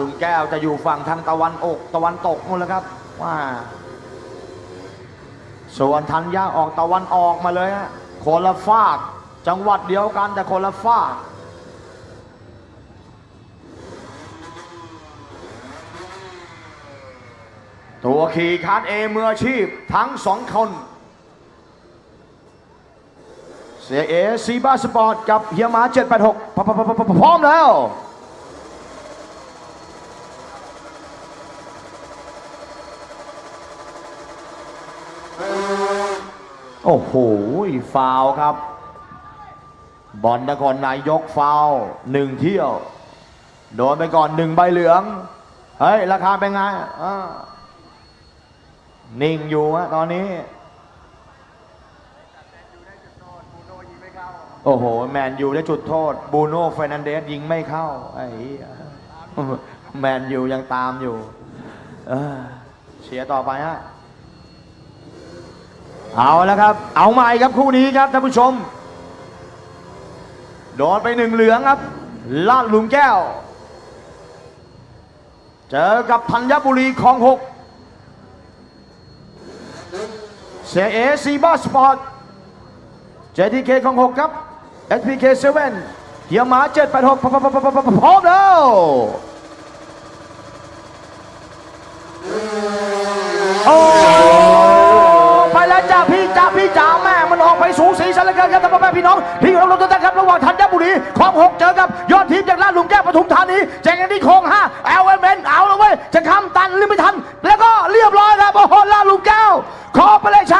ลุงแก้วจะอยู่ฝั่งทางตะวันอกตะวันตกนู่นแล้วครับว่าส่วนธัญญาออกตะวันออกมาเลยฮะโคนละฝากจังหวัดเดียวกันแต่คนละฝากตัวขี่คาร์เอมืออาชีพทั้งสองคนเสียเอซีบ้าสปอร์ตกับเฮียหมา786พร้อมแล้ว โอ้โหฟาวครับ บอลนครนายกฟาวหนึ่งเที่ยว โดนไปก่อนหนึ่งใบเหลือง เฮ้ย ราคาเป็นไงนิ่งอยู่ฮะตอนนี้ โอ้โห แมนยูได้จุดโทษ บูโน่เฟนันเดสยิงไม่เข้า ไอ้เหี้ยแมนยูยังตามอยู่เออเชียร์ต่อไปฮะ เอาแล้วครับ เอาใหม่ครับคู่นี้ครับท่านผู้ชม โดนไปหนึ่งเหลืองครับ ลาดหลุมแก้ว เจอกับธัญบุรีคลองหกเสียเอซีบาสปอร์ต JTK ของหกครับ SPK 7เฮียหมา786พร้อมมพร้อมพร้อมพร้อมแล้ว ครับท่านพ่อแม่พี่น้องที่อยู่รอบๆตัวครับระหว่างธัญบุรีคลองหกเจอกับยอดทีมจากลาดหลุมแก้ปทุมธานีแจอกันที่คลองห้าเอลเอมเอ็นเอาละเว้ยจะคำตันหรือไม่ทัน แล้วก็เรียบร้อยครับโอ้โหลาดหลุมแก้วคอไปเลยชั่